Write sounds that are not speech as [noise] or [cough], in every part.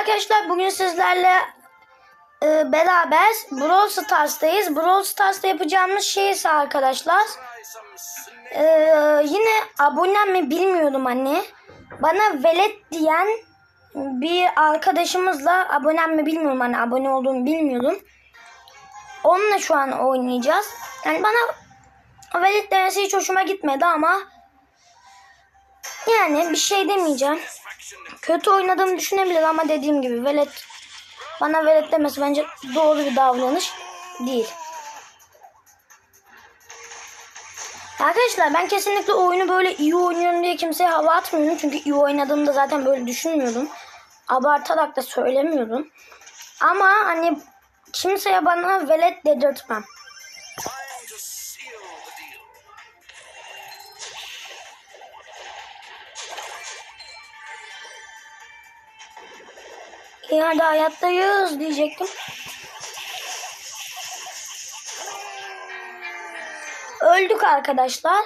arkadaşlar bugün sizlerle e, beraber Brawl Stars'tayız. Brawl Stars'ta yapacağımız şey ise arkadaşlar e, yine abonem mi bilmiyorum anne. Bana velet diyen bir arkadaşımızla abonem mi bilmiyorum hani abone olduğumu bilmiyordum. Onunla şu an oynayacağız. Yani bana velet demesi hiç hoşuma gitmedi ama yani bir şey demeyeceğim. Kötü oynadığımı düşünebilir ama dediğim gibi velet bana velet demesi bence doğru bir davranış değil. Arkadaşlar ben kesinlikle oyunu böyle iyi oynuyorum diye kimseye hava atmıyorum. Çünkü iyi oynadığımda zaten böyle düşünmüyordum. Abartarak da söylemiyordum. Ama hani kimseye bana velet dedirtmem. İleride hayattayız diyecektim. Öldük arkadaşlar.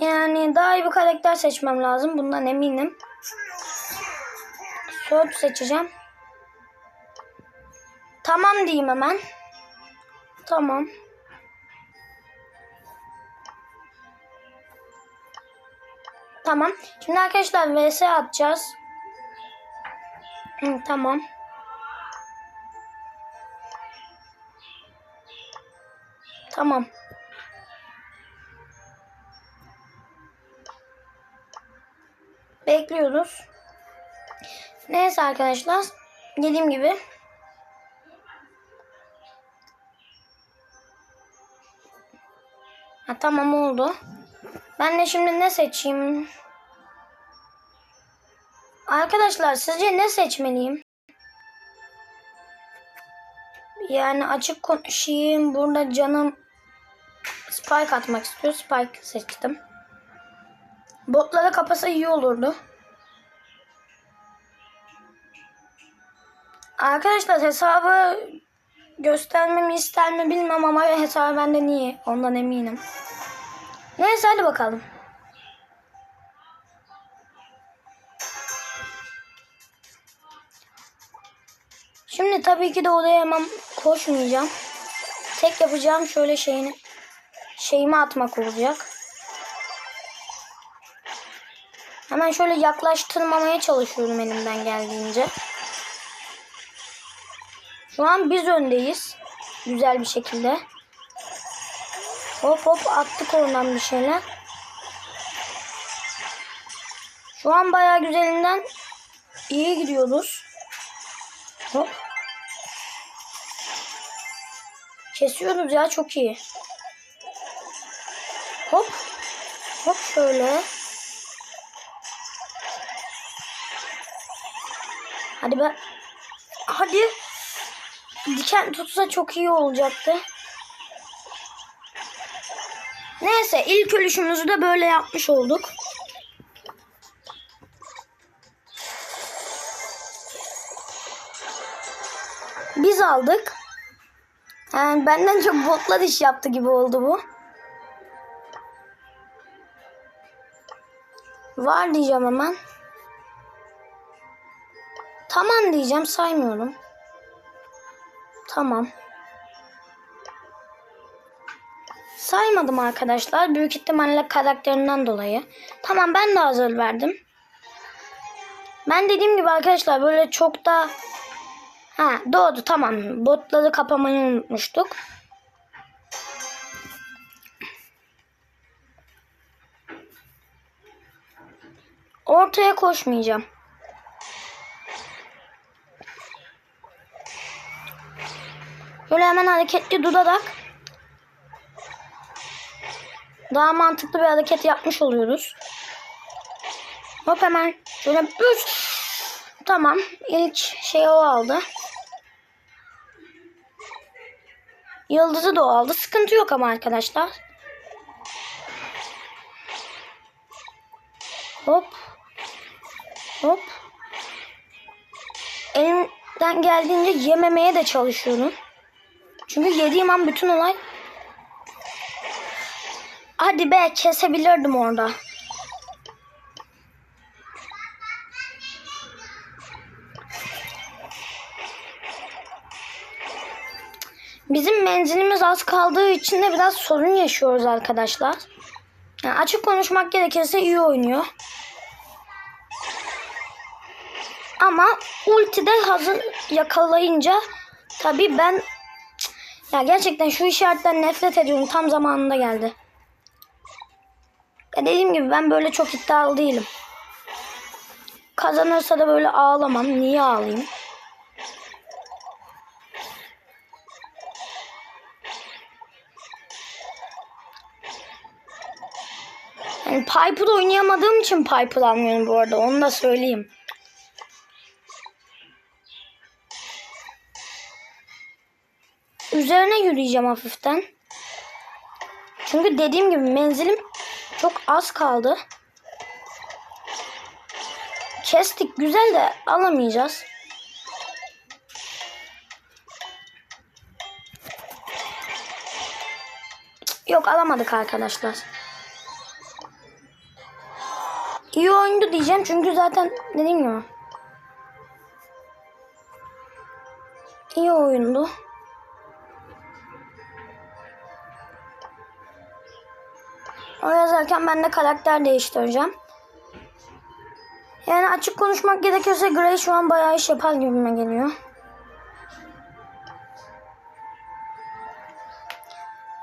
Yani daha iyi bir karakter seçmem lazım. Bundan eminim. Sword seçeceğim. Tamam diyeyim hemen. Tamam. Tamam. Şimdi arkadaşlar vs atacağız. Hı, tamam. Tamam. Bekliyoruz. Neyse arkadaşlar. Dediğim gibi. Ha, tamam oldu. Ben de şimdi ne seçeyim? Arkadaşlar sizce ne seçmeliyim? Yani açık konuşayım. Burada canım Spike atmak istiyor. Spike seçtim. Botları kapasa iyi olurdu. Arkadaşlar hesabı göstermemi ister mi bilmem ama hesabı benden iyi. Ondan eminim. Neyse hadi bakalım. Şimdi tabii ki de odaya hemen koşmayacağım. Tek yapacağım şöyle şeyini şeyimi atmak olacak. Hemen şöyle yaklaştırmamaya çalışıyorum elimden geldiğince. Şu an biz öndeyiz. Güzel bir şekilde. Hop hop attık oradan bir şeyler. Şu an bayağı güzelinden iyi gidiyoruz. Hop. Kesiyoruz ya çok iyi. Hop. Hop şöyle. Hadi be. Hadi. Diken tutsa çok iyi olacaktı. Neyse ilk ölüşümüzü de böyle yapmış olduk. Biz aldık. Yani benden çok botlar iş yaptı gibi oldu bu. Var diyeceğim hemen. Tamam diyeceğim saymıyorum. Tamam. Saymadım arkadaşlar. Büyük ihtimalle karakterinden dolayı. Tamam ben de hazır verdim. Ben dediğim gibi arkadaşlar böyle çok da Ha doğdu tamam. Botları kapamayı unutmuştuk. Ortaya koşmayacağım. Böyle hemen hareketli durarak daha mantıklı bir hareket yapmış oluyoruz. Hop hemen şöyle üç. Tamam. ilk şey o aldı. Yıldızı da o aldı. Sıkıntı yok ama arkadaşlar. Hop. Hop. Elimden geldiğince yememeye de çalışıyorum. Çünkü yediğim an bütün olay Hadi be kesebilirdim orada. Bizim menzilimiz az kaldığı için de biraz sorun yaşıyoruz arkadaşlar. Yani açık konuşmak gerekirse iyi oynuyor. Ama ulti de hazır yakalayınca tabii ben ya gerçekten şu işaretten nefret ediyorum. Tam zamanında geldi. Ya dediğim gibi ben böyle çok iddialı değilim. Kazanırsa da böyle ağlamam. Niye ağlayayım? Yani Piper oynayamadığım için Piper almıyorum bu arada. Onu da söyleyeyim. Üzerine yürüyeceğim hafiften. Çünkü dediğim gibi menzilim çok az kaldı. Kestik güzel de alamayacağız. Yok alamadık arkadaşlar. İyi oyundu diyeceğim çünkü zaten dediğim gibi. İyi oyundu. Yazarken ben de karakter değiştireceğim. Yani açık konuşmak gerekirse Gray şu an bayağı iş yapar gibime geliyor.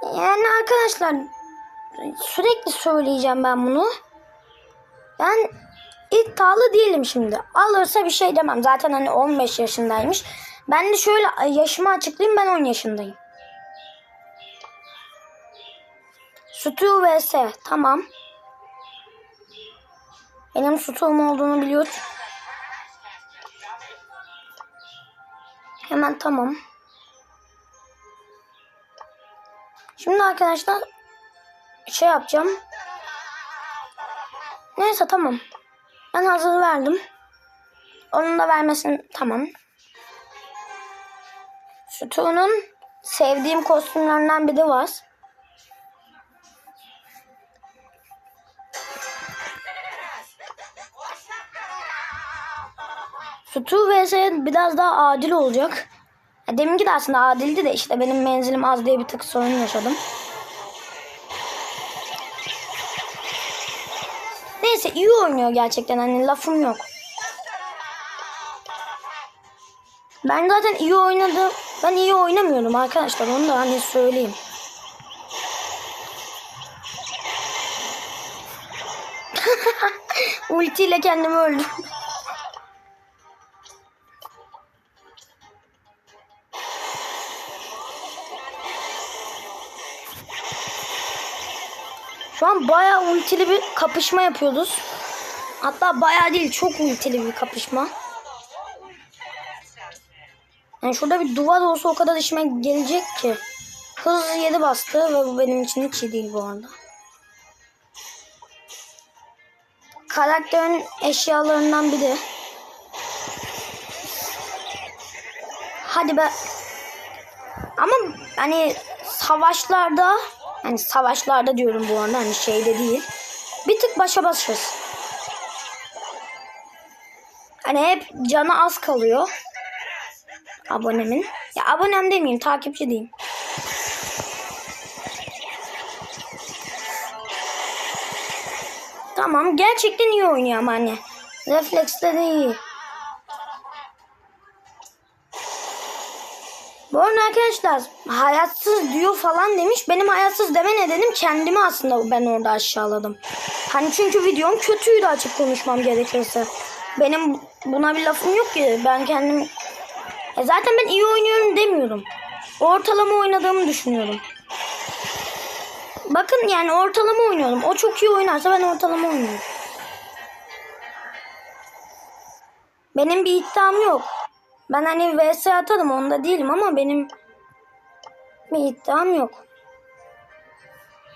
Yani arkadaşlar sürekli söyleyeceğim ben bunu. Ben iddialı değilim şimdi. Alırsa bir şey demem. Zaten hani 15 yaşındaymış. Ben de şöyle yaşımı açıklayayım ben 10 yaşındayım. Stu vs. Tamam. Benim Stu'm olduğunu biliyor. Hemen tamam. Şimdi arkadaşlar şey yapacağım. Neyse tamam. Ben hazır verdim. Onun da vermesin tamam. Stu'nun sevdiğim kostümlerinden biri var. Stu vs biraz daha adil olacak. Deminki de aslında adildi de işte benim menzilim az diye bir tık sorun yaşadım. Neyse iyi oynuyor gerçekten hani lafım yok. Ben zaten iyi oynadım. Ben iyi oynamıyorum arkadaşlar onu da hani söyleyeyim. [laughs] Ultiyle kendimi öldürdüm. Şu an bayağı ultili bir kapışma yapıyoruz. Hatta bayağı değil çok ultili bir kapışma. Yani şurada bir duvar olsa o kadar işime gelecek ki. Hız 7 bastı ve bu benim için hiç iyi değil bu arada. Karakterin eşyalarından biri. Hadi be. Ama hani savaşlarda hani savaşlarda diyorum bu arada hani şeyde değil. Bir tık başa başız. Hani hep canı az kalıyor. Abonemin. Ya abonem demeyeyim takipçi diyeyim. Tamam gerçekten iyi oynuyor ama hani. Refleksleri iyi. Bu arada arkadaşlar hayatsız diyor falan demiş. Benim hayatsız deme nedenim kendimi aslında ben orada aşağıladım. Hani çünkü videom kötüydü açık konuşmam gerekirse. Benim buna bir lafım yok ki. Ben kendim... E zaten ben iyi oynuyorum demiyorum. Ortalama oynadığımı düşünüyorum. Bakın yani ortalama oynuyorum. O çok iyi oynarsa ben ortalama oynuyorum. Benim bir iddiam yok. Ben hani vs atarım onda değilim ama benim bir iddiam yok.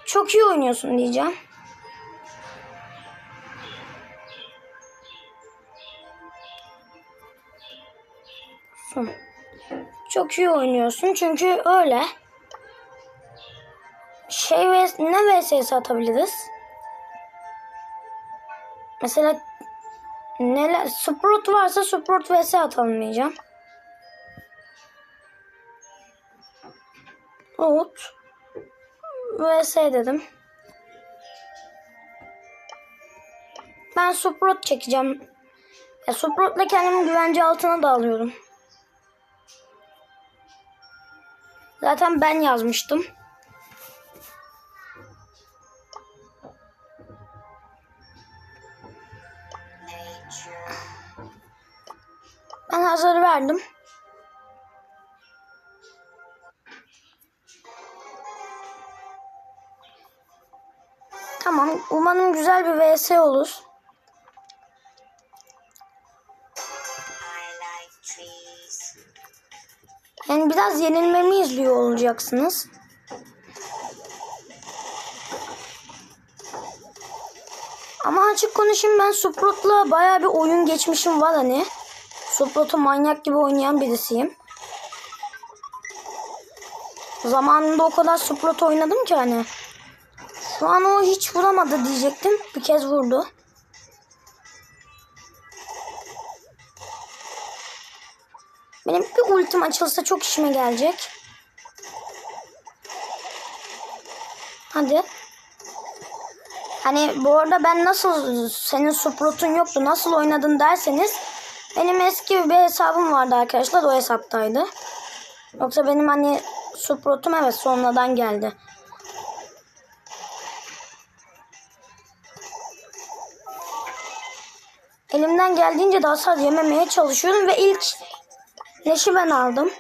Çok iyi oynuyorsun diyeceğim. Çok iyi oynuyorsun çünkü öyle. Şey ve ne vs atabiliriz? Mesela neler Sprout varsa Sprout vs atalım Out. VS dedim. Ben Suprot çekeceğim. Ya Suprot'la kendimi güvence altına da alıyorum. Zaten ben yazmıştım. Ben hazır verdim. Umarım güzel bir vs olur. Yani biraz yenilmemi izliyor olacaksınız. Ama açık konuşayım ben Suprot'la baya bir oyun geçmişim var hani. Suprot'u manyak gibi oynayan birisiyim. Zamanında o kadar Suprot oynadım ki hani. Şu an o hiç vuramadı diyecektim. Bir kez vurdu. Benim bir ultim açılsa çok işime gelecek. Hadi. Hani bu arada ben nasıl senin Suprot'un yoktu nasıl oynadın derseniz benim eski bir hesabım vardı arkadaşlar o hesaptaydı. Yoksa benim hani Suprot'um evet sonradan geldi. Elimden geldiğince de hasar yememeye çalışıyorum ve ilk leşi ben aldım.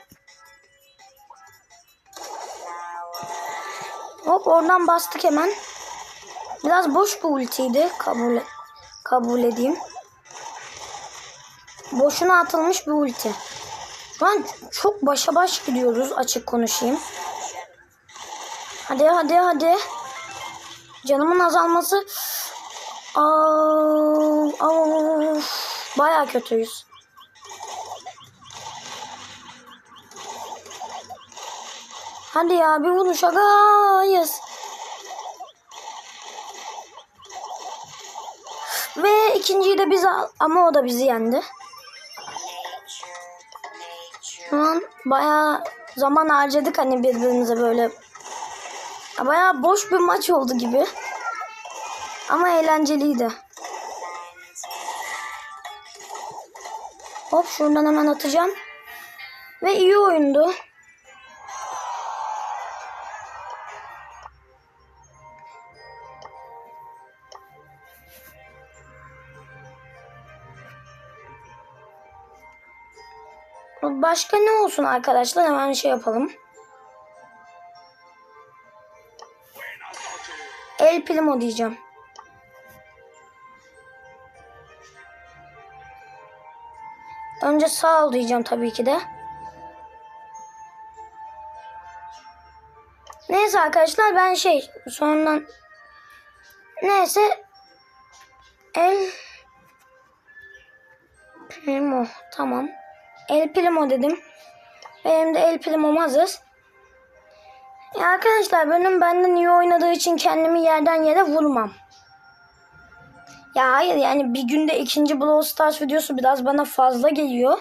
Hop oradan bastık hemen. Biraz boş bir ultiydi kabul kabul edeyim. Boşuna atılmış bir ulti. Şu an çok başa baş gidiyoruz açık konuşayım. Hadi hadi hadi. Canımın azalması Aa, aa, Baya kötüyüz. Hadi ya bir vuruş agayız. Ve ikinciyi de biz al ama o da bizi yendi. Şu an baya zaman harcadık hani birbirimize böyle. Baya boş bir maç oldu gibi. Ama eğlenceliydi. Hop şuradan hemen atacağım. Ve iyi oyundu. Başka ne olsun arkadaşlar? Hemen şey yapalım. El Primo diyeceğim. Önce sağ ol diyeceğim tabii ki de. Neyse arkadaşlar ben şey sonradan neyse El Primo tamam. El Primo dedim. Benim de El Primo'm hazır. Ya arkadaşlar benim benden iyi oynadığı için kendimi yerden yere vurmam. Ya hayır yani bir günde ikinci Brawl Stars videosu biraz bana fazla geliyor.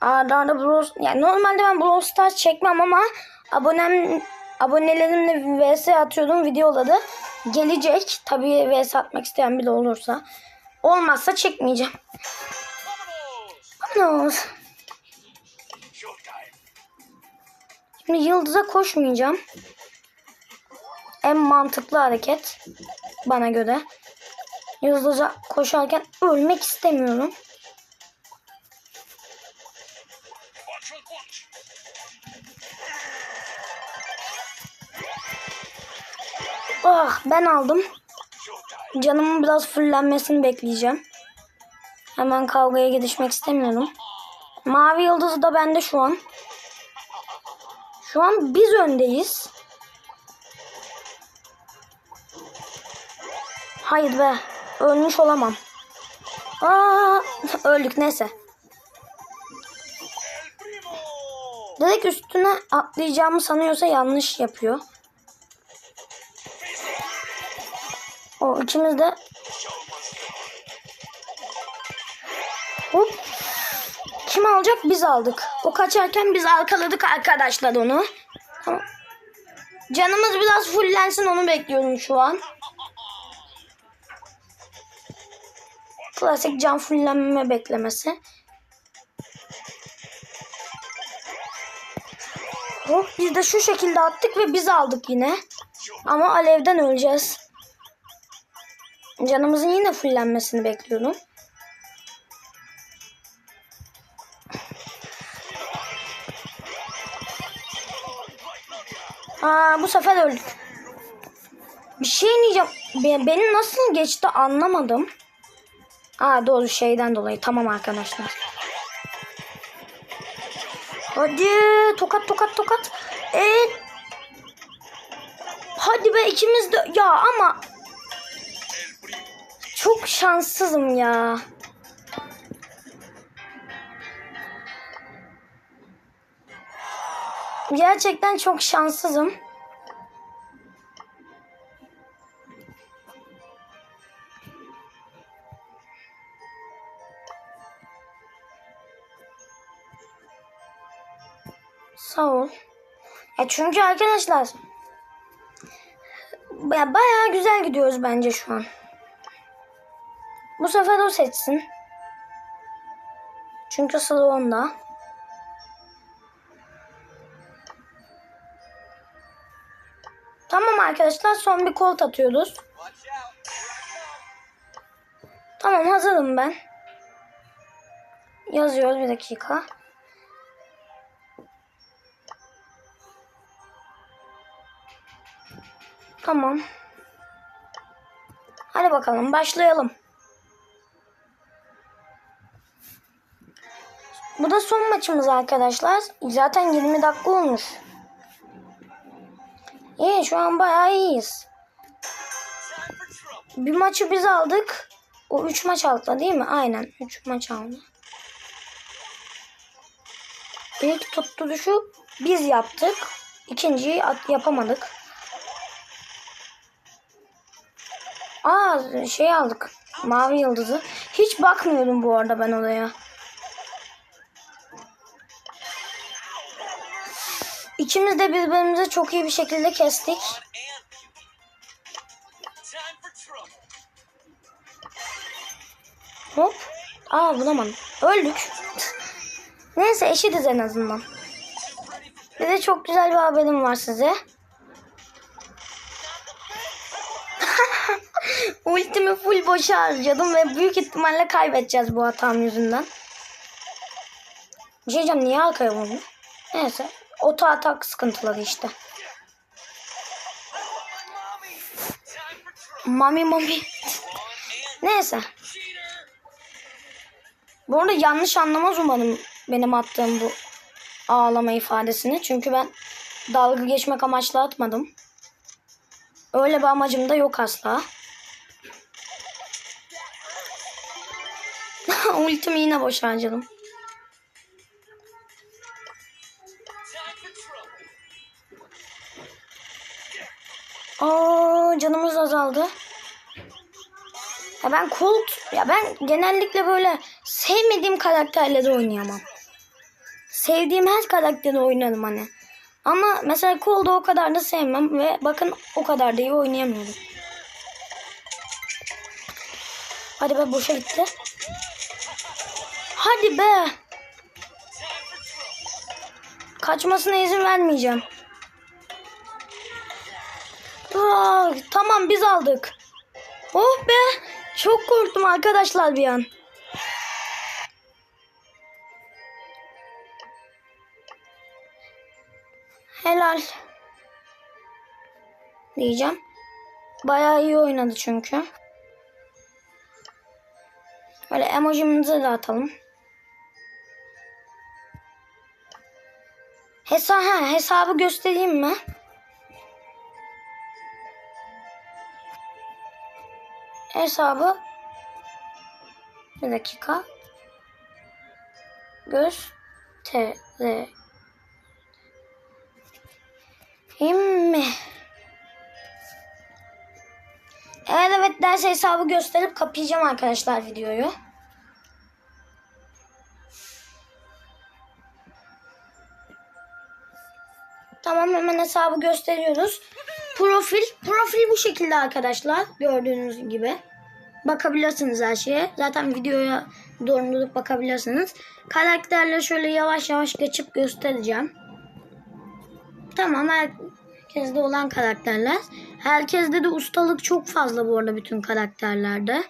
Arda arda Brawl yani normalde ben Brawl Stars çekmem ama abonem abonelerimle vs atıyordum videoları gelecek. Tabii vs atmak isteyen biri olursa. Olmazsa çekmeyeceğim. Vamos. Şimdi yıldıza koşmayacağım. En mantıklı hareket bana göre. Yıldıza koşarken ölmek istemiyorum. Ah ben aldım. Canımın biraz fullenmesini bekleyeceğim. Hemen kavgaya girişmek istemiyorum. Mavi yıldızı da bende şu an. Şu an biz öndeyiz. Hayır be. Ölmüş olamam. Aa, öldük neyse. Direkt üstüne atlayacağımı sanıyorsa yanlış yapıyor. O ikimiz de Hop. Kim alacak? Biz aldık. O kaçarken biz arkaladık arkadaşlar onu. Canımız biraz fullensin onu bekliyorum şu an. Klasik can fullenme beklemesi. Hop biz de şu şekilde attık ve biz aldık yine. Ama alevden öleceğiz. Canımızın yine fullenmesini bekliyorum. Aa, bu sefer öldük. Bir şey diyeceğim. Be- Benim nasıl geçti anlamadım. Aa doğru şeyden dolayı. Tamam arkadaşlar. Hadi tokat tokat tokat. Evet. Hadi be ikimiz de ya ama çok şanssızım ya. Gerçekten çok şanssızım. Sağ ol. Ya çünkü arkadaşlar ya bayağı güzel gidiyoruz bence şu an. Bu sefer o seçsin. Çünkü sıra onda. Tamam arkadaşlar son bir kolt atıyoruz. Tamam hazırım ben. Yazıyoruz bir dakika. Tamam. Hadi bakalım başlayalım. Bu da son maçımız arkadaşlar. Zaten 20 dakika olmuş. İyi şu an bayağı iyiyiz. Bir maçı biz aldık. O 3 maç aldı değil mi? Aynen 3 maç aldı. İlk tutturuşu biz yaptık. İkinciyi yapamadık. Aa şey aldık. Mavi yıldızı. Hiç bakmıyordum bu arada ben oraya. İkimiz de birbirimizi çok iyi bir şekilde kestik. Hop. Aa bulamadım. Öldük. Neyse eşitiz en azından. Bir de çok güzel bir haberim var size. Ultimi full boşa harcadım ve büyük ihtimalle kaybedeceğiz bu hatam yüzünden. Bir şey diyeceğim niye arkaya vurdu? Neyse. Oto atak sıkıntıları işte. Mami mami. Neyse. Bu arada yanlış anlamaz umarım benim attığım bu ağlama ifadesini. Çünkü ben dalga geçmek amaçlı atmadım. Öyle bir amacım da yok asla. [laughs] Ultimi yine boş harcadım. Aa canımız azaldı. Ya ben Colt ya ben genellikle böyle sevmediğim karakterleri oynayamam. Sevdiğim her karakteri oynarım hani. Ama mesela Colt'u o kadar da sevmem ve bakın o kadar da iyi oynayamıyorum. Hadi be boşa gitti. Hadi be. Kaçmasına izin vermeyeceğim. Aa, tamam biz aldık. Oh be. Çok korktum arkadaşlar bir an. Helal. Diyeceğim. Bayağı iyi oynadı çünkü. Böyle emojimizi de atalım. Ha, hesabı göstereyim mi? hesabı bir dakika göstereyim mi? Evet evet ders hesabı gösterip kapayacağım arkadaşlar videoyu. Hesabı gösteriyoruz. Profil. Profil bu şekilde arkadaşlar. Gördüğünüz gibi. Bakabilirsiniz her şeye. Zaten videoya dondurup bakabilirsiniz. Karakterleri şöyle yavaş yavaş geçip göstereceğim. Tamam herkeste olan karakterler. Herkeste de ustalık çok fazla bu arada bütün karakterlerde.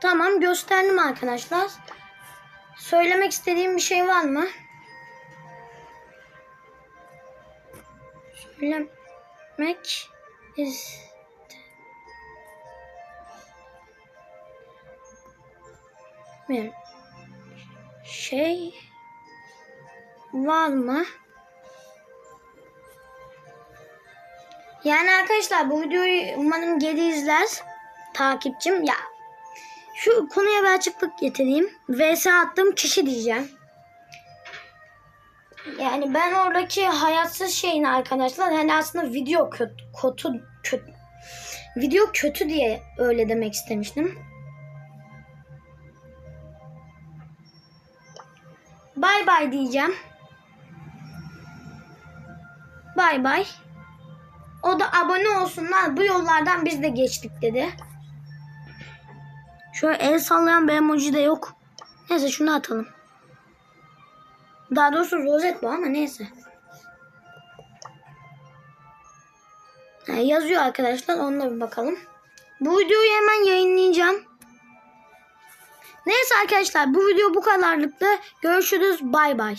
Tamam gösterdim arkadaşlar. Söylemek istediğim bir şey var mı? Söylemek is bir şey var mı? Yani arkadaşlar bu videoyu umarım geri izler takipçim. Ya şu konuya bir açıklık getireyim. VS attığım kişi diyeceğim. Yani ben oradaki hayatsız şeyin arkadaşlar hani aslında video kötü, kötü, kötü video kötü diye öyle demek istemiştim. Bay bay diyeceğim. Bay bay. O da abone olsunlar. Bu yollardan biz de geçtik dedi. Şöyle el sallayan bir emoji de yok. Neyse şunu atalım. Daha doğrusu rozet bu ama neyse. Ha, yazıyor arkadaşlar. Onunla bir bakalım. Bu videoyu hemen yayınlayacağım. Neyse arkadaşlar bu video bu kadarlıktı. Görüşürüz. Bay bay.